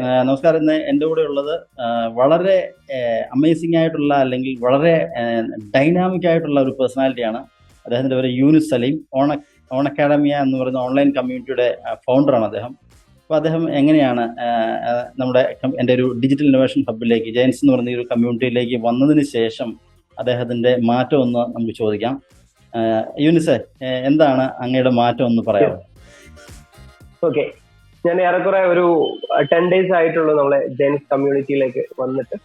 നമസ്കാരം. ഇന്ന് എന്റെ കൂടെ ഉള്ളത് വളരെ അമേസിംഗ് ആയിട്ടുള്ള അല്ലെങ്കിൽ വളരെ ഡൈനാമിക് ആയിട്ടുള്ള ഒരു പേഴ്സണാലിറ്റിയാണ് അദ്ദേഹത്തിന്റെ പേര് Younis Saleem. On on academia എന്ന് പറയുന്ന ഓൺലൈൻ കമ്മ്യൂണിറ്റിയുടെ ഫൗണ്ടറാണ് അദ്ദേഹം. അപ്പോൾ അദ്ദേഹം എങ്ങനെയാണ് നമ്മുടെ എന്റെ ഒരു ഡിജിറ്റൽ ഇന്നോവേഷൻ ഹബിലേക്ക് ജയൻസ് എന്ന് പറയുന്ന ഒരു കമ്മ്യൂണിറ്റിയിലേക്ക് വന്നതിന് ശേഷം അദ്ദേഹത്തിന്റെ മാറ്റം ഒന്ന് നമുക്ക് ചോദിക്കാം. യൂനിസെ എന്താണ് അങ്ങയുടെ മാറ്റം ഒന്ന് പറയാമോ? ഓക്കെ ഞാൻ ഏറെക്കുറെ ഒരു ടെൻ ഡേയ്സ് ആയിട്ടുള്ളൂ നമ്മളെ ജെൻസ് കമ്മ്യൂണിറ്റിയിലേക്ക് വന്നിട്ട്.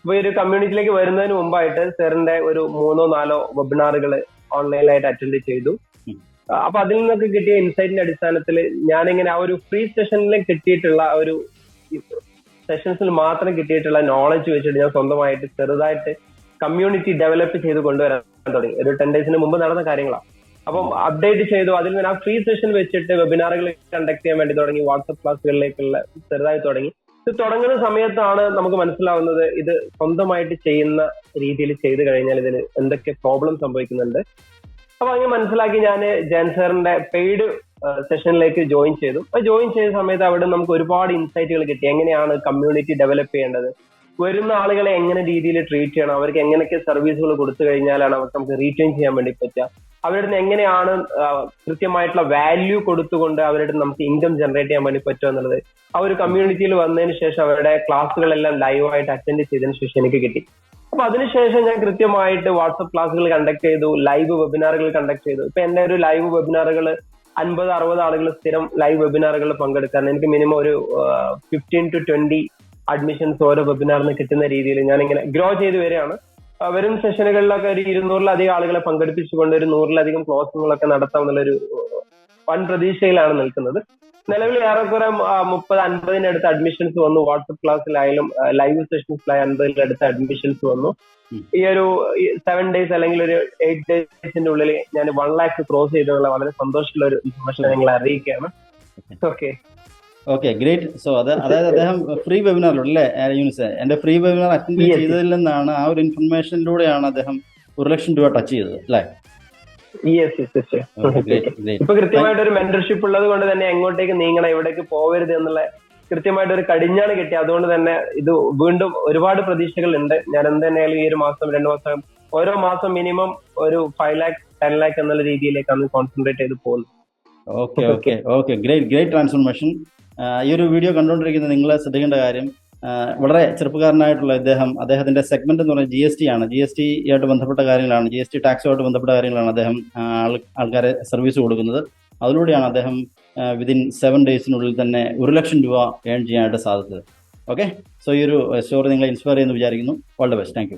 അപ്പൊ ഈ ഒരു കമ്മ്യൂണിറ്റിയിലേക്ക് വരുന്നതിന് മുമ്പായിട്ട് സെറിന്റെ ഒരു മൂന്നോ നാലോ വെബിനാറുകൾ ഓൺലൈനിലായിട്ട് അറ്റൻഡ് ചെയ്തു. അപ്പൊ അതിൽ നിന്നൊക്കെ കിട്ടിയ ഇൻസൈറ്റിന്റെ അടിസ്ഥാനത്തിൽ ഞാനിങ്ങനെ ആ ഒരു ഫ്രീ സെഷനിൽ കിട്ടിയിട്ടുള്ള ഒരു സെഷൻസിൽ മാത്രം കിട്ടിയിട്ടുള്ള നോളജ് വെച്ചിട്ട് ഞാൻ സ്വന്തമായിട്ട് ചെറുതായിട്ട് കമ്മ്യൂണിറ്റി ഡെവലപ്പ് ചെയ്ത് കൊണ്ടുവരാൻ തുടങ്ങി. ഒരു ടെൻ ഡേയ്സിന് മുമ്പ് നടന്ന കാര്യങ്ങളാണ് അപ്പം അപ്ഡേറ്റ് ചെയ്തു. അതിൽ നിന്ന് ആ ഫ്രീ സെഷൻ വെച്ചിട്ട് വെബിനാറുകൾ കണ്ടക്ട് ചെയ്യാൻ വേണ്ടി തുടങ്ങി. വാട്സപ്പ് ക്ലാസ്സുകളിലേക്കുള്ള ചെറുതായി തുടങ്ങി. ഇത് തുടങ്ങുന്ന സമയത്താണ് നമുക്ക് മനസ്സിലാവുന്നത് ഇത് സ്വന്തമായിട്ട് ചെയ്യുന്ന രീതിയിൽ ചെയ്തു കഴിഞ്ഞാൽ ഇതിന് എന്തൊക്കെ പ്രോബ്ലം സംഭവിക്കുന്നുണ്ട്. അപ്പൊ അങ്ങനെ മനസ്സിലാക്കി ഞാൻ ജയൻ സാറിന്റെ പെയ്ഡ് സെഷനിലേക്ക് ജോയിൻ ചെയ്തു. അപ്പൊ ജോയിൻ ചെയ്ത സമയത്ത് അവിടെ നമുക്ക് ഒരുപാട് ഇൻസൈറ്റുകൾ കിട്ടി. എങ്ങനെയാണ് കമ്മ്യൂണിറ്റി ഡെവലപ്പ് ചെയ്യേണ്ടത്? വരുന്ന ആളുകളെ എങ്ങനെ രീതിയിൽ ട്രീറ്റ് ചെയ്യണം? അവർക്ക് എങ്ങനെയൊക്കെ സർവീസുകൾ കൊടുത്തു കഴിഞ്ഞാലാണ് അവർക്ക് നമുക്ക് റീറ്റെയിൻ ചെയ്യാൻ വേണ്ടി പറ്റുക? അവരുടെ എങ്ങനെയാണ് കൃത്യമായിട്ടുള്ള വാല്യൂ കൊടുത്തുകൊണ്ട് അവരുടെ നമുക്ക് ഇൻകം ജനറേറ്റ് ചെയ്യാൻ വേണ്ടി പറ്റുക എന്നുള്ളത്. ആ ഒരു കമ്മ്യൂണിറ്റിയിൽ വന്നതിന് ശേഷം അവരുടെ ക്ലാസ്സുകളെല്ലാം ലൈവായിട്ട് അറ്റൻഡ് ചെയ്തതിന് ശേഷം എനിക്ക് കിട്ടി. അപ്പൊ അതിനുശേഷം ഞാൻ കൃത്യമായിട്ട് വാട്സപ്പ് ക്ലാസ്സുകൾ കണ്ടക്ട് ചെയ്തു ലൈവ് വെബിനാറുകൾ കണ്ടക്ട് ചെയ്തു. ഇപ്പൊ എന്റെ ഒരു ലൈവ് വെബിനാറുകൾ അൻപത് അറുപത് ആളുകൾ സ്ഥിരം ലൈവ് വെബിനാറുകൾ പങ്കെടുക്കാൻ എനിക്ക് മിനിമം ഒരു ഫിഫ്റ്റീൻ ടു ട്വന്റി അഡ്മിഷൻസ് ഓരോ വെബിനാറിന് കിട്ടുന്ന രീതിയിൽ ഞാൻ ഇങ്ങനെ ഗ്രോ ചെയ്ത് വരികയാണ്. വരും സെഷനുകളിലൊക്കെ ഒരു ഇരുന്നൂറിലധികം ആളുകളെ പങ്കെടുപ്പിച്ചുകൊണ്ട് ഒരു നൂറിലധികം ക്ലോസിങ്ങുകളൊക്കെ നടത്താം എന്നുള്ളൊരു വൻ പ്രതീക്ഷയിലാണ് നിൽക്കുന്നത്. നിലവിൽ ഏറെക്കുറെ മുപ്പത് അൻപതിനടുത്ത് അഡ്മിഷൻസ് വന്നു. വാട്സപ്പ് ക്ലാസ്സിലായാലും ലൈവ് സെഷൻസിലായി അൻപതിനടുത്ത് അഡ്മിഷൻസ് വന്നു. ഈ ഒരു സെവൻ ഡേയ്സ് അല്ലെങ്കിൽ ഒരു എയ്റ്റ് ഡേയ്സിന്റെ ഉള്ളിൽ ഞാൻ വൺ ലാക്ക് ക്രോസ് ചെയ്തുള്ള വളരെ സന്തോഷമുള്ള ഒരു ഇൻഫർമേഷൻ ഞങ്ങളെ അറിയിക്കുകയാണ്. ഓക്കെ. ഓക്കെ ഗ്രേറ്റ് സോ അത് അതായത് അദ്ദേഹം ഫ്രീ വെബിനാറിലല്ലേ യൂണിസ് എന്റെ ഫ്രീ വെബിനാർ അറ്റൻഡ്. ചെയ്തതിൽ നിന്നാണ് ആ ഒരു ഇൻഫർമേഷനിലൂടെയാണ് അദ്ദേഹം ഒരു ലക്ഷം രൂപ ടച്ച് ചെയ്തത് അല്ലേ? ഇപ്പൊ കൃത്യമായിട്ട് ഒരു മെന്റർഷിപ്പ് ഉള്ളത് കൊണ്ട് തന്നെ എങ്ങോട്ടേക്ക് നീങ്ങണം എവിടേക്ക് പോകരുത് എന്നുള്ള കൃത്യമായിട്ട് ഒരു കടിഞ്ഞാണ് കിട്ടി അതുകൊണ്ട് തന്നെ ഇത് വീണ്ടും ഒരുപാട് പ്രതീക്ഷകൾ ഉണ്ട് ഞാൻ എന്തായാലും ഈ ഒരു മാസം രണ്ടു മാസം ഓരോ മാസം മിനിമം ഒരു ഫൈവ് ലാക്ക് ടെൻ ലാക്ക് എന്നുള്ള രീതിയിലേക്കാണ് കോൺസെൻട്രേറ്റ് ചെയ്ത് പോകുന്നത്. Okay okay okay great great transformation ഈ ഒരു വീഡിയോ കണ്ടുകൊണ്ടിരിക്കുന്ന നിങ്ങൾ ശ്രദ്ധിക്കേണ്ട കാര്യം വളരെ ചെറുപ്പക്കാരനായിട്ടുള്ള ഇദ്ദേഹം അദ്ദേഹത്തിന്റെ സെഗ്മെന്റ് എന്ന് പറയുന്നത് ജി എസ് ടി ആണ്. ജി എസ് ടി ആയിട്ട് ബന്ധപ്പെട്ട കാര്യങ്ങളാണ്. ജി എസ് ടി ടാക്സുമായിട്ട് ബന്ധപ്പെട്ട കാര്യങ്ങളാണ് അദ്ദേഹം ആൾക്കാരെ സർവീസ് കൊടുക്കുന്നത്. അതിലൂടെയാണ് അദ്ദേഹം വിതിൻ സെവൻ ഡേയ്സിനുള്ളിൽ തന്നെ ഒരു ലക്ഷം രൂപ ഏൺ ചെയ്യാനായിട്ട് സാധിച്ചത്. ഓക്കെ സോ ഈ ഒരു സ്റ്റോറി നിങ്ങളെ ഇൻസ്പയർ ചെയ്യുന്നു വിചാരിക്കുന്നു. All the best thank